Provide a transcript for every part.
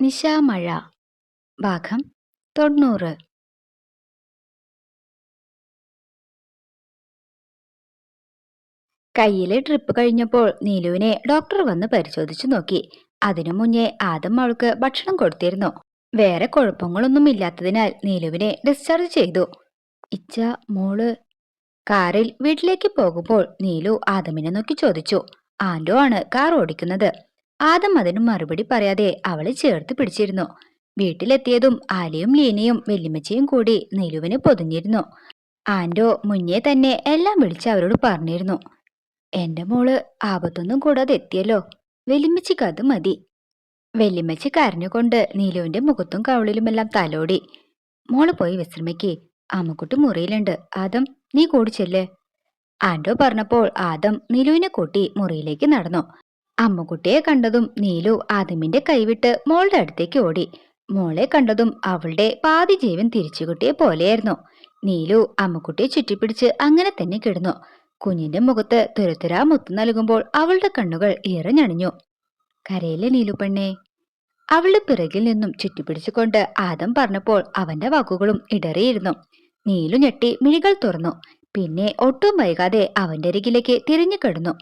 നിശാമഴ. ഭാഗം തൊണ്ണൂറ്. കയ്യിലെ ട്രിപ്പ് കഴിഞ്ഞപ്പോൾ നീലുവിനെ ഡോക്ടർ വന്ന് പരിശോധിച്ചു നോക്കി. അതിനു മുന്നേ ആദം അവൾക്ക് ഭക്ഷണം കൊടുത്തിരുന്നു. വേറെ കുഴപ്പങ്ങളൊന്നും ഇല്ലാത്തതിനാൽ നീലുവിനെ ഡിസ്ചാർജ് ചെയ്തു. ഇച്ച മോൾ കാറിൽ വീട്ടിലേക്ക് പോകുമ്പോൾ നീലു ആദമിനെ നോക്കി ചോദിച്ചു. ആൻഡോ ആണ് കാർ ഓടിക്കുന്നത്. ആദം അതിന് മറുപടി പറയാതെ അവളെ ചേർത്ത് പിടിച്ചിരുന്നു. വീട്ടിലെത്തിയതും ആലയും ലീനയും വെല്ലിമച്ചയും കൂടി നിലുവിന് പൊതിഞ്ഞിരുന്നു. ആൻഡോ മുന്നേ തന്നെ എല്ലാം വിളിച്ച് അവരോട് പറഞ്ഞിരുന്നു. എന്റെ മോൾ ആപത്തൊന്നും കൂടാതെ എത്തിയല്ലോ. വെല്ലിമച്ചിക്ക് അത് മതി. വെല്ലുമ്മച്ചി കരഞ്ഞുകൊണ്ട് നീലുവിന്റെ മുഖത്തും കവളിലുമെല്ലാം തലോടി. മോൾ പോയി വിശ്രമിക്കേ. അമ്മക്കുട്ടി മുറിയിലുണ്ട്. ആദം നീ കൂടി ചെല്ല്. ആൻഡോ പറഞ്ഞപ്പോൾ ആദം നിലുവിനെ കൂട്ടി മുറിയിലേക്ക് നടന്നു. അമ്മുക്കുട്ടിയെ കണ്ടതും നീലു ആദിമിന്റെ കൈവിട്ട് മോളുടെ അടുത്തേക്ക് ഓടി. മോളെ കണ്ടതും അവളുടെ പാതി ജീവൻ തിരിച്ചുകിട്ടിയ പോലെയായിരുന്നു. നീലു അമ്മുക്കുട്ടിയെ ചുറ്റിപ്പിടിച്ച് അങ്ങനെ തന്നെ കിടന്നു. കുഞ്ഞിന്റെ മുഖത്ത് തുരത്തുരാ മുത്തു നൽകുമ്പോൾ അവളുടെ കണ്ണുകൾ ഇറഞ്ഞണിഞ്ഞു. കരയിലെ നീലു പെണ്ണേ? അവളുടെ പിറകിൽ നിന്നും ചുറ്റിപ്പിടിച്ചുകൊണ്ട് ആദം പറഞ്ഞപ്പോൾ അവന്റെ വാക്കുകളും ഇടറിയിരുന്നു. നീലു ഞെട്ടി മിഴികൾ തുറന്നു. പിന്നെ ഒട്ടും വൈകാതെ അവന്റെ അരികിലേക്ക് തിരിഞ്ഞു കിടന്നു.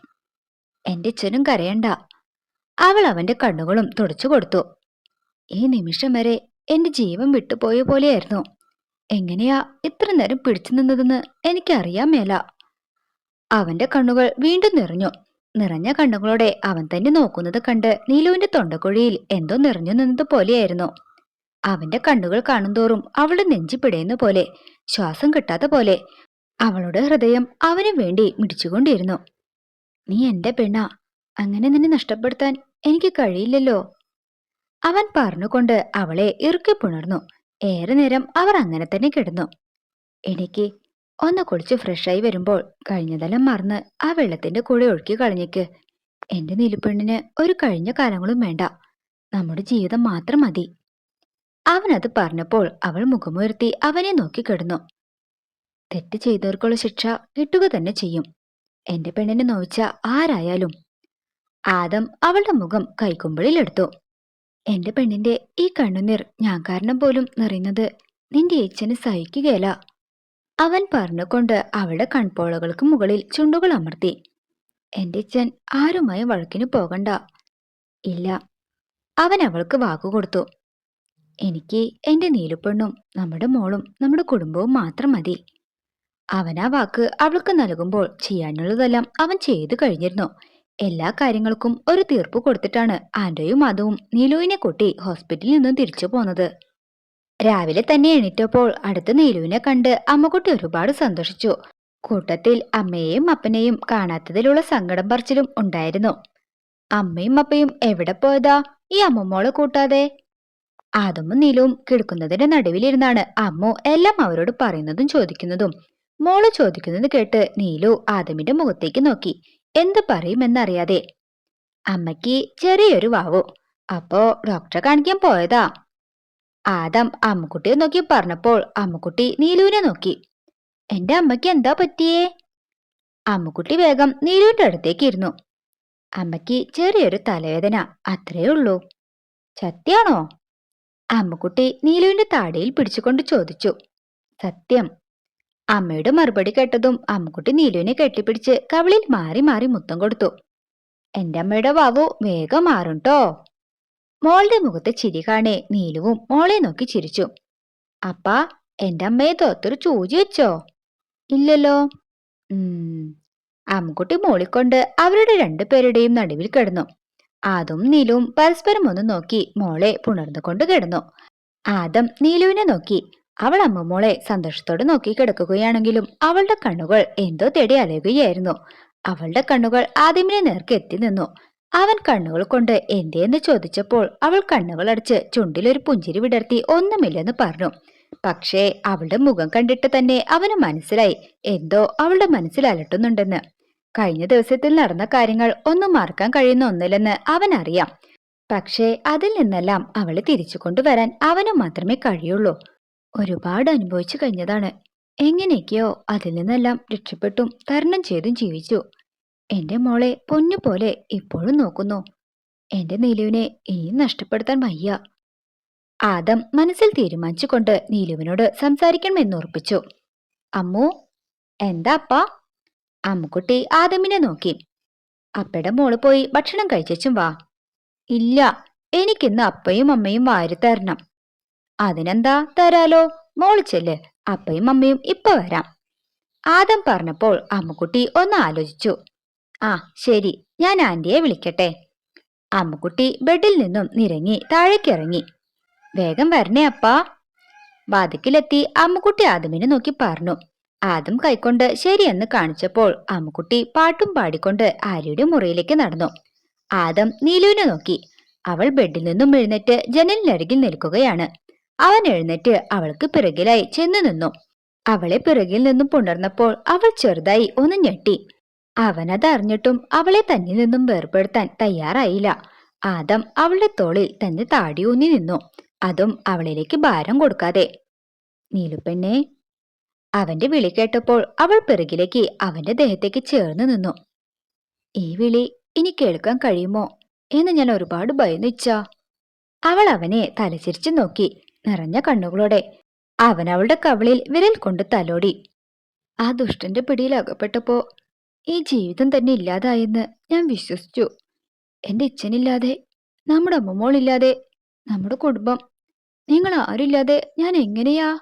എന്റെ അച്ഛനും കരയണ്ട. അവൾ അവന്റെ കണ്ണുകളും തുടച്ചു കൊടുത്തു. ഈ നിമിഷം വരെ എന്റെ ജീവൻ വിട്ടുപോയ പോലെയായിരുന്നു. എങ്ങനെയാ ഇത്ര നേരം പിടിച്ചു നിന്നതെന്ന് എനിക്കറിയാൻ മേല. അവന്റെ കണ്ണുകൾ വീണ്ടും നിറഞ്ഞു. നിറഞ്ഞ കണ്ണുകളോടെ അവൻ തന്നെ നോക്കുന്നത് കണ്ട് നീലുവിന്റെ തൊണ്ടക്കുഴിയിൽ എന്തോ നിറഞ്ഞു നിന്നത് പോലെയായിരുന്നു. അവന്റെ കണ്ണുകൾ കാണുന്തോറും അവളുടെ നെഞ്ചി പിടയുന്ന പോലെ ശ്വാസം കിട്ടാത്ത പോലെ അവളുടെ ഹൃദയം അവനു വേണ്ടി മിടിച്ചുകൊണ്ടിരുന്നു. നീ എന്റെ പെണ്ണാ. അങ്ങനെ നിന്നെ നഷ്ടപ്പെടുത്താൻ എനിക്ക് കഴിയില്ലല്ലോ. അവൻ പറഞ്ഞുകൊണ്ട് അവളെ ഇറുക്കി പുണർന്നു. ഏറെ നേരം അവർ അങ്ങനെ തന്നെ കിടന്നു. എനിക്ക് ഒന്ന് കുളിച്ച് ഫ്രഷായി വരുമ്പോൾ കഴിഞ്ഞതെല്ലാം മറന്ന് ആ വെള്ളത്തിന്റെ കൂടെ ഒഴുക്കി കളഞ്ഞേക്ക്. എന്റെ നീലിപ്പെണ്ണിന് ഒരു കഴിഞ്ഞ കാലങ്ങളും വേണ്ട. നമ്മുടെ ജീവിതം മാത്രം മതി. അവനത് പറഞ്ഞപ്പോൾ അവൾ മുഖമുയർത്തി അവനെ നോക്കി കിടന്നു. തെറ്റ് ചെയ്തവർക്കുള്ള ശിക്ഷ കിട്ടുക തന്നെ ചെയ്യും. എന്റെ പെണ്ണിനെ നോവിച്ച ആരായാലും? ആദം അവളുടെ മുഖം കൈക്കുമ്പിളിലെടുത്തു. എന്റെ പെണ്ണിന്റെ ഈ കണ്ണുനീർ ഞാൻ കാരണം പോലും നിറയുന്നത് നിന്റെ ഏച്ചന് സഹിക്കുകയല്ല. അവൻ പറഞ്ഞുകൊണ്ട് അവളുടെ കൺപോളകൾക്ക് മുകളിൽ ചുണ്ടുകൾ അമർത്തി. എന്റെ അച്ഛൻ ആരുമായി വഴക്കിന് പോകണ്ട. ഇല്ല അവൻ അവൾക്ക് വാക്കുകൊടുത്തു എനിക്ക് എന്റെ നീലുപെണ്ണും നമ്മുടെ മോളും നമ്മുടെ കുടുംബവും മാത്രം മതി. അവൻ ആ വാക്ക് അവൾക്ക് നൽകുമ്പോൾ ചെയ്യാനുള്ളതെല്ലാം അവൻ ചെയ്തു കഴിഞ്ഞിരുന്നു. എല്ലാ കാര്യങ്ങൾക്കും ഒരു തീർപ്പ് കൊടുത്തിട്ടാണ് ആൻഡോയും മാധവും നീലുവിനെ കൂട്ടി ഹോസ്പിറ്റലിൽ നിന്നും തിരിച്ചു പോന്നത്. രാവിലെ തന്നെ എണീറ്റപ്പോൾ അടുത്ത് നീലുവിനെ കണ്ട് അമ്മക്കുട്ടി ഒരുപാട് സന്തോഷിച്ചു. കൂട്ടത്തിൽ അമ്മയെയും അപ്പനെയും കാണാത്തതിലുള്ള സങ്കടം പറച്ചിലും ഉണ്ടായിരുന്നു. അമ്മയും അപ്പയും എവിടെ പോയതാ? ഈ അമ്മമ്മോളെ കൂട്ടാതെ? ആദമും നീലുവും കിടക്കുന്നതിന്റെ നടുവിലിരുന്നാണ് അമ്മു എല്ലാം അവരോട് പറയുന്നതും ചോദിക്കുന്നതും. മോൾ ചോദിക്കുന്നത് കേട്ട് നീലു ആദമിന്റെ മുഖത്തേക്ക് നോക്കി. എന്ത് പറയുമെന്നറിയാതെ. അമ്മയ്ക്ക് ചെറിയൊരു വാവു. അപ്പോ ഡോക്ടറെ കാണിക്കാൻ പോയതാ. ആദം അമ്മക്കുട്ടിയെ നോക്കി പറഞ്ഞപ്പോൾ അമ്മക്കുട്ടി നീലുവിനെ നോക്കി. എന്റെ അമ്മയ്ക്ക് എന്താ പറ്റിയേ? അമ്മക്കുട്ടി വേഗം നീലുവിന്റെ അടുത്തേക്ക് ഇരുന്നു. അമ്മയ്ക്ക് ചെറിയൊരു തലവേദന അത്രേ ഉള്ളൂ. സത്യാണോ? അമ്മക്കുട്ടി നീലുവിന്റെ താടിയിൽ പിടിച്ചുകൊണ്ട് ചോദിച്ചു. സത്യം. അമ്മയുടെ മറുപടി കേട്ടതും അമ്മുക്കുട്ടി നീലുവിനെ കെട്ടിപ്പിടിച്ച് കവളിൽ മാറി മാറി മുത്തം കൊടുത്തു. എന്റെ അമ്മയുടെ വാവു വേഗം മാറും ട്ടോ. മോളുടെ മുഖത്തെ ചിരി കാണേ നീലുവും മോളെ നോക്കി ചിരിച്ചു. അപ്പാ എന്റെ അമ്മയെ തോത്തൊരു ചൂചി വെച്ചോ? ഇല്ലല്ലോ. ഉം. അമ്മുക്കുട്ടി മോളിക്കൊണ്ട് അവരുടെ രണ്ടുപേരുടെയും നടുവിൽ കിടന്നു. ആദും നീലുവും പരസ്പരം ഒന്ന് നോക്കി മോളെ പുണർന്നുകൊണ്ട് കിടന്നു. ആദം നീലുവിനെ നോക്കി. അവൾ അമ്മമോളെ സന്തോഷത്തോടെ നോക്കി കിടക്കുകയാണെങ്കിലും അവളുടെ കണ്ണുകൾ എന്തോ തേടി അലയുകയായിരുന്നു. അവളുടെ കണ്ണുകൾ ആദിമിനെ നേർക്ക് എത്തി നിന്നു. അവൻ കണ്ണുകൾ കൊണ്ട് എന്തേന്ന് ചോദിച്ചപ്പോൾ അവൾ കണ്ണുകൾ അടച്ച് ചുണ്ടിലൊരു പുഞ്ചിരി വിടർത്തി ഒന്നുമില്ലെന്ന് പറഞ്ഞു. പക്ഷേ അവളുടെ മുഖം കണ്ടിട്ട് തന്നെ അവന് മനസ്സിലായി എന്തോ അവളുടെ മനസ്സിൽ അലട്ടുന്നുണ്ടെന്ന്. കഴിഞ്ഞ ദിവസത്തിൽ നടന്ന കാര്യങ്ങൾ ഒന്നും മറക്കാൻ കഴിയുന്ന ഒന്നില്ലെന്ന് അവൻ അറിയാം. പക്ഷേ അതിൽ നിന്നെല്ലാം അവളെ തിരിച്ചു കൊണ്ടുവരാൻ അവന് മാത്രമേ കഴിയുള്ളൂ. ഒരുപാട് അനുഭവിച്ചു കഴിഞ്ഞതാണ്. എങ്ങനെയൊക്കെയോ അതിൽ നിന്നെല്ലാം രക്ഷപ്പെട്ടും തരണം ചെയ്തും ജീവിച്ചു. എന്റെ മോളെ പൊന്നു പോലെ ഇപ്പോഴും നോക്കുന്നു. എന്റെ നീലുവിനെ ഇനിയും നഷ്ടപ്പെടുത്താൻ വയ്യ. ആദം മനസ്സിൽ തീരുമാനിച്ചുകൊണ്ട് നീലുവിനോട് സംസാരിക്കണമെന്ന് ഉറപ്പിച്ചു. അമ്മു എന്താ അപ്പ? അമ്മുക്കുട്ടി ആദമിനെ നോക്കി. അപ്പയുടെ മോൾ പോയി ഭക്ഷണം കഴിച്ചും വാ. ഇല്ല എനിക്കിന്ന് അപ്പയും അമ്മയും വാരി തരണം അതിനെന്താ തരാലോ? മോൾ അപ്പയും അമ്മയും ഇപ്പൊ വരാം. ആദം പറഞ്ഞപ്പോൾ അമ്മുക്കുട്ടി ഒന്ന് ആലോചിച്ചു. ആ ശരി. ഞാൻ ആന്റിയെ വിളിക്കട്ടെ. അമ്മുക്കുട്ടി ബെഡിൽ നിന്നും നിരങ്ങി താഴേക്കിറങ്ങി. വേഗം വരണേ അപ്പാ. വാതിക്കിലെത്തി അമ്മുക്കുട്ടി ആദമിനെ നോക്കി പറഞ്ഞു. ആദം കൈക്കൊണ്ട് ശരിയെന്ന് കാണിച്ചപ്പോൾ അമ്മുക്കുട്ടി പാട്ടും പാടിക്കൊണ്ട് ആര്യയുടെ മുറിയിലേക്ക് നടന്നു. ആദം നീലുവിനെ നോക്കി. അവൾ ബെഡിൽ നിന്നും എഴുന്നേറ്റ് ജനലിനരികിൽ നിൽക്കുകയാണ്. അവൻ എഴുന്നേറ്റ് അവൾക്ക് പിറകിലായി ചെന്നു നിന്നു. അവളെ പിറകിൽ നിന്നും പുണർന്നപ്പോൾ അവൾ ചെറുതായി ഒന്ന് ഞെട്ടി. അവനത് അറിഞ്ഞിട്ടും അവളെ തന്നിൽ നിന്നും വേർപെടുത്താൻ തയ്യാറായില്ല. ആദം അവളുടെ തോളിൽ തന്നെ താടിയൂന്നി നിന്നു. അതും അവളിലേക്ക് ഭാരം കൊടുക്കാതെ നീലുപ്പെണ്ണെ അവന്റെ വിളി കേട്ടപ്പോൾ അവൾ പിറകിലേക്ക് അവന്റെ ദേഹത്തേക്ക് ചേർന്ന് നിന്നു. ഈ വിളി ഇനി കേൾക്കാൻ കഴിയുമോ? എന്ന് ഞാൻ ഒരുപാട് ഭയന്നിച്ചാ അവൾ അവനെ തലചിരിച്ചു നോക്കി. നിറഞ്ഞ കണ്ണുകളോടെ അവൻ അവളുടെ കവിളിൽ വിരൽ കൊണ്ട് തലോടി. ആ ദുഷ്ടന്റെ പിടിയിൽ അകപ്പെട്ടപ്പോ ഈ ജീവിതം തന്നെ ഇല്ലാതായെന്ന് ഞാൻ വിശ്വസിച്ചു. എന്റെ ഇച്ഛനില്ലാതെ നമ്മുടെ അമ്മമോളില്ലാതെ നമ്മുടെ കുടുംബം. നിങ്ങൾ ആരുമില്ലാതെ ഞാൻ എങ്ങനെയാ?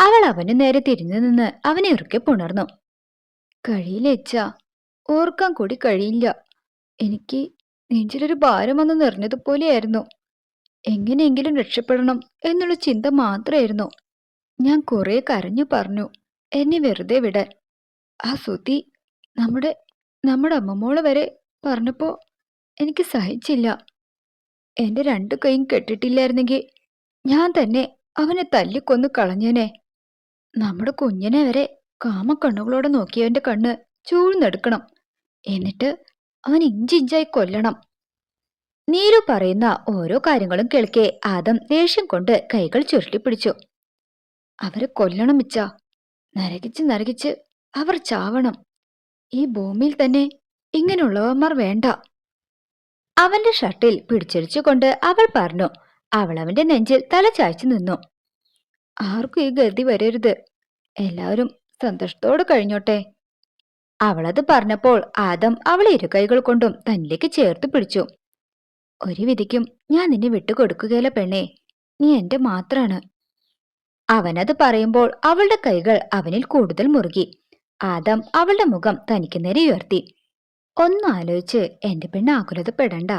അവൾ അവന് നേരെ തിരിഞ്ഞു നിന്ന് അവനെ ഇറുക്കെ പുണർന്നു. കഴിയില്ല ഇച്ഛ ഓർക്കാൻ കൂടി കഴിയില്ല. എനിക്ക് നെഞ്ചിലൊരു ഭാരം വന്ന് നിറഞ്ഞതുപോലെയായിരുന്നു. എങ്ങനെയെങ്കിലും രക്ഷപ്പെടണം എന്നുള്ള ചിന്ത മാത്രമായിരുന്നു ഞാൻ കുറെ കരഞ്ഞു പറഞ്ഞു എന്നെ വെറുതെ വിടാൻ ആ സുതി നമ്മുടെ നമ്മുടെ അമ്മമോൾ വരെ പറഞ്ഞപ്പോ എനിക്ക് സഹിച്ചില്ല. എന്റെ രണ്ടു കൈയും കെട്ടിട്ടില്ലായിരുന്നെങ്കിൽ ഞാൻ തന്നെ അവനെ തല്ലിക്കൊന്നു കളഞ്ഞേനെ. നമ്മുടെ കുഞ്ഞിനെ വരെ കാമക്കണ്ണുകളോടെ നോക്കിയവന്റെ കണ്ണ് ചൂഴ്ന്നെടുക്കണം. എന്നിട്ട് അവൻ ഇഞ്ചിഞ്ചായി കൊല്ലണം. നീരു പറയുന്ന ഓരോ കാര്യങ്ങളും കേൾക്കെ. ആദം ദേഷ്യം കൊണ്ട് കൈകൾ ചുരുട്ടിപ്പിടിച്ചു അവരെ കൊല്ലണം മിച്ച. നരകിച്ച് നരകിച്ച് അവർ ചാവണം. ഈ ഭൂമിയിൽ തന്നെ ഇങ്ങനെയുള്ളവന്മാർ വേണ്ട. അവന്റെ ഷർട്ടിൽ പിടിച്ചടിച്ചുകൊണ്ട് അവൾ പറഞ്ഞു. അവൾ അവന്റെ നെഞ്ചിൽ തല ചായ്ച്ചു നിന്നു. ആർക്കും ഈ ഗതി വരരുത്. എല്ലാവരും സന്തോഷത്തോടെ കഴിഞ്ഞോട്ടെ. അവളത് പറഞ്ഞപ്പോൾ ആദം അവളെ ഇരുകൈകൾ കൊണ്ടും തന്നിലേക്ക് ചേർത്ത് പിടിച്ചു. ഒരു വിധിക്കും ഞാൻ നിന്നെ വിട്ടുകൊടുക്കുകയില്ല പെണ്ണേ. നീ എന്റെ മാത്രാണ്. അവനത് പറയുമ്പോൾ അവളുടെ കൈകൾ അവനിൽ കൂടുതൽ മുറുകി. ആദം അവളുടെ മുഖം തനിക്ക് നേരെ ഉയർത്തി. ഒന്നും ആലോചിച്ച് എന്റെ പെണ്ണ് ആകുലതപ്പെടണ്ട.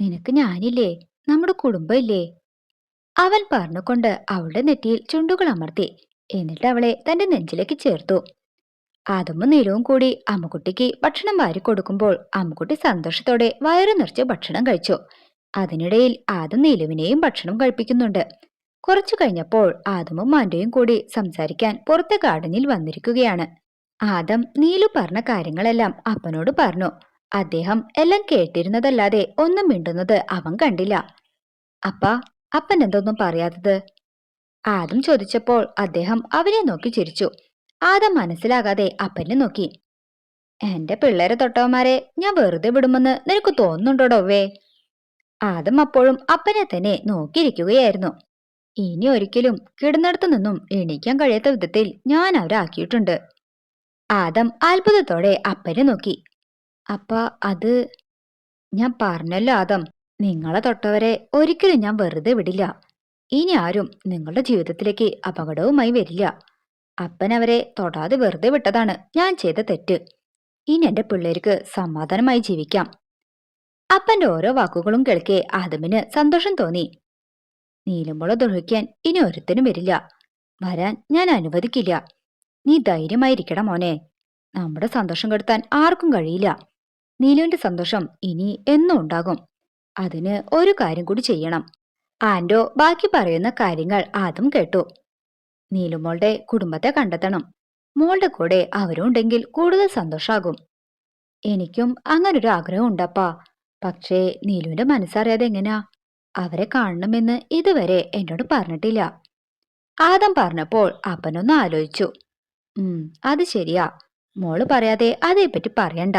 നിനക്ക് ഞാനില്ലേ? നമ്മുടെ കുടുംബം ഇല്ലേ? അവൻ പറഞ്ഞുകൊണ്ട് അവളുടെ നെറ്റിയിൽ ചുണ്ടുകൾ അമർത്തി. എന്നിട്ട് അവളെ തന്റെ നെഞ്ചിലേക്ക് ചേർത്തു. ആദമും നീലവും കൂടി അമ്മുക്കുട്ടിക്ക് ഭക്ഷണം വാരി കൊടുക്കുമ്പോൾ അമ്മുക്കുട്ടി സന്തോഷത്തോടെ വയറു നിറച്ച് ഭക്ഷണം കഴിച്ചു. അതിനിടയിൽ ആദം നീലുവിനെയും ഭക്ഷണം കഴിപ്പിക്കുന്നുണ്ട്. കുറച്ചു കഴിഞ്ഞപ്പോൾ ആദമും മാൻഡയും കൂടി സംസാരിക്കാൻ പുറത്തെ ഗാർഡനിൽ വന്നിരിക്കുകയാണ്. ആദം നീലു പറഞ്ഞ കാര്യങ്ങളെല്ലാം അപ്പനോട് പറഞ്ഞു. അദ്ദേഹം എല്ലാം കേട്ടിരുന്നതല്ലാതെ ഒന്നും മിണ്ടുന്നത് അവൻ കണ്ടില്ല. അപ്പ അപ്പൻ എന്തൊന്നും പറയാത്തത്? ആദം ചോദിച്ചപ്പോൾ അദ്ദേഹം അവനെ നോക്കി ചിരിച്ചു. ആദം മനസ്സിലാകാതെ അപ്പനെ നോക്കി. എന്റെ പിള്ളേരെ തൊട്ടവന്മാരെ ഞാൻ വെറുതെ വിടുമെന്ന് നിനക്ക് തോന്നുന്നുണ്ടോടോവേ ആദം അപ്പോഴും അപ്പനെ തന്നെ നോക്കിയിരിക്കുകയായിരുന്നു. ഇനി ഒരിക്കലും കിടന്നിടത്തു നിന്നും എണീക്കാൻ കഴിയാത്ത വിധത്തിൽ ഞാൻ അവരാക്കിയിട്ടുണ്ട്. ആദം അത്ഭുതത്തോടെ അപ്പനെ നോക്കി. അപ്പ അത് ഞാൻ പറഞ്ഞല്ലോ ആദം നിങ്ങളെ തൊട്ടവരെ ഒരിക്കലും ഞാൻ വെറുതെ വിടില്ല. ഇനി ആരും നിങ്ങളുടെ ജീവിതത്തിലേക്ക് അപകടവുമായി വരില്ല. അപ്പൻ അവരെ തൊടാതെ വെറുതെ വിട്ടതാണ് ഞാൻ ചെയ്ത തെറ്റ്. ഇനി എന്റെ പിള്ളേർക്ക് സമാധാനമായി ജീവിക്കാം. അപ്പന്റെ ഓരോ വാക്കുകളും കേൾക്കെ ആദമിന് സന്തോഷം തോന്നി. നീലമുള ദ്രോഹിക്കാൻ ഇനി ഒരുത്തനും വരില്ല. വരാൻ ഞാൻ അനുവദിക്കില്ല. നീ ധൈര്യമായിരിക്കണം മോനെ. നമ്മുടെ സന്തോഷം കെടുത്താൻ ആർക്കും കഴിയില്ല. നീലുവിന്റെ സന്തോഷം ഇനി എന്നും ഉണ്ടാകും. അതിന് ഒരു കാര്യം കൂടി ചെയ്യണം. ആൻഡോ ബാക്കി പറയുന്ന കാര്യങ്ങൾ ആദ്യം കേട്ടു. നീലുമോളുടെ കുടുംബത്തെ കണ്ടെത്തണം. മോളുടെ കൂടെ അവരുണ്ടെങ്കിൽ കൂടുതൽ സന്തോഷാകും. എനിക്കും അങ്ങനൊരു ആഗ്രഹം ഉണ്ടപ്പാ പക്ഷേ നീലുവിന്റെ മനസ്സറിയാതെ എങ്ങനെയാ അവരെ കാണണമെന്ന് ഇതുവരെ എന്നോട് പറഞ്ഞിട്ടില്ല. ആദം പറഞ്ഞപ്പോൾ അപ്പനൊന്ന് ആലോചിച്ചു. ഉം അത് ശരിയാ. മോൾ പറയാതെ അതേപ്പറ്റി പറയണ്ട.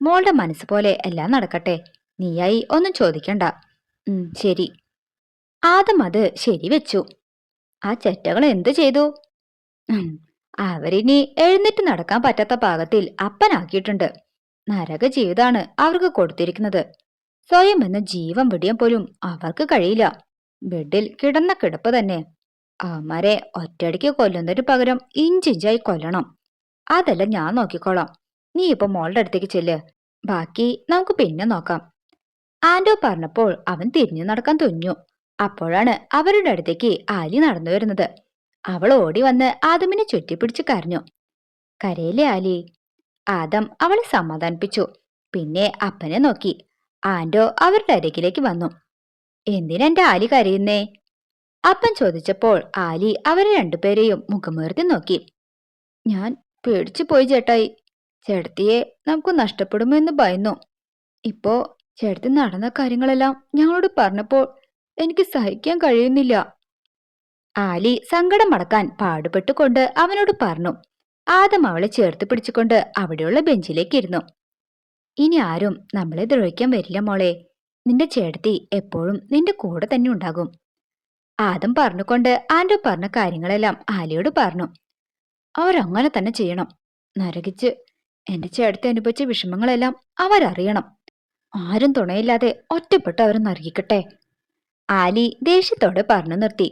മോളുടെ മനസ്സ് പോലെ എല്ലാം നടക്കട്ടെ. നീയായി ഒന്നും ചോദിക്കണ്ട. ഉം ശരി. ആദം അത് ശരിവെച്ചു. ആ ചെറ്റകൾ എന്തു ചെയ്തു? അവരിനി എഴുന്നേറ്റ് നടക്കാൻ പറ്റാത്ത പാകത്തിൽ അപ്പനാക്കിയിട്ടുണ്ട്. നരക ജീവിതാണ് അവർക്ക് കൊടുത്തിരിക്കുന്നത്. സ്വയം എന്ന ജീവൻ വെടിയാൻ പോലും അവർക്ക് കഴിയില്ല. ബെഡിൽ കിടന്ന കിടപ്പ് തന്നെ. അവന്മാരെ ഒറ്റയടിക്ക് കൊല്ലുന്നതിന് പകരം ഇഞ്ചിഞ്ചായി കൊല്ലണം. അതല്ല ഞാൻ നോക്കിക്കോളാം. നീ ഇപ്പൊ മോളുടെ അടുത്തേക്ക് ചെല്ല്. ബാക്കി നമുക്ക് പിന്നെ നോക്കാം. ആൻഡോ പറഞ്ഞപ്പോൾ അവൻ തിരിഞ്ഞു നടക്കാൻ തുനിഞ്ഞു. അപ്പോഴാണ് അവരുടെ അടുത്തേക്ക് ആലി നടന്നു വരുന്നത്. അവൾ ഓടി വന്ന് ആദമിനെ ചുറ്റിപ്പിടിച്ച് കരഞ്ഞു. കരയിലെ ആലി? ആദം അവളെ സമാധാനിപ്പിച്ചു. പിന്നെ അപ്പനെ നോക്കി. ആൻഡോ അവരുടെ അരികിലേക്ക് വന്നു. എന്തിനെന്റെ ആലി കരയുന്നേ? അപ്പൻ ചോദിച്ചപ്പോൾ ആലി അവരെ രണ്ടുപേരെയും മുഖമുയർത്തി നോക്കി. ഞാൻ പേടിച്ചു പോയി ചേട്ടായി. ചേട്ടത്തിയെ നമുക്ക് നഷ്ടപ്പെടുമോ എന്ന് ഭയന്നു. ഇപ്പോ ചേട്ടത്തി നടന്ന കാര്യങ്ങളെല്ലാം ഞങ്ങളോട് പറഞ്ഞപ്പോൾ എനിക്ക് സഹിക്കാൻ കഴിയുന്നില്ല. ആലി സങ്കടം മടക്കാൻ പാടുപെട്ടുകൊണ്ട് അവനോട് പറഞ്ഞു. ആദം അവളെ ചേർത്ത് പിടിച്ചുകൊണ്ട് അവിടെയുള്ള ബെഞ്ചിലേക്ക് ഇരുന്നു. ഇനി ആരും നമ്മളെ ദ്രോഹിക്കാൻ വരില്ല മോളെ. നിന്റെ ചേട്ടത്തി എപ്പോഴും നിന്റെ കൂടെ തന്നെ ഉണ്ടാകും. ആദം പറഞ്ഞുകൊണ്ട് ആൻഡോ പറഞ്ഞ കാര്യങ്ങളെല്ലാം ആലിയോട് പറഞ്ഞു. അവരങ്ങനെ തന്നെ ചെയ്യണം. നരകിച്ച് എന്റെ ചേട്ടത്തി അനുഭവിച്ച വിഷമങ്ങളെല്ലാം അവരറിയണം. ആരും തുണയില്ലാതെ ഒറ്റപ്പെട്ട് അവർ ആലി ദേഷ്യത്തോടെ പറഞ്ഞു നിർത്തി.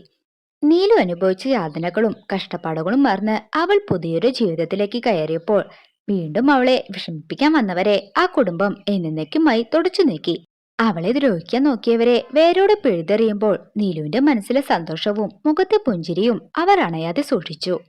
നീലു അനുഭവിച്ച യാതനകളും കഷ്ടപ്പാടുകളും മറന്ന് അവൾ പുതിയൊരു ജീവിതത്തിലേക്ക് കയറിയപ്പോൾ വീണ്ടും അവളെ വിഷമിപ്പിക്കാൻ വന്നവരെ ആ കുടുംബം എന്നേക്കുമായി തുടച്ചു നീക്കി. അവളെ ദ്രോഹിക്കാൻ നോക്കിയവരെ വേരോടെ പിഴുതെറിയുമ്പോൾ നീലുവിന്റെ മനസ്സിലെ സന്തോഷവും മുഖത്തെ പുഞ്ചിരിയും അവർ അണയാതെ സൂക്ഷിച്ചു.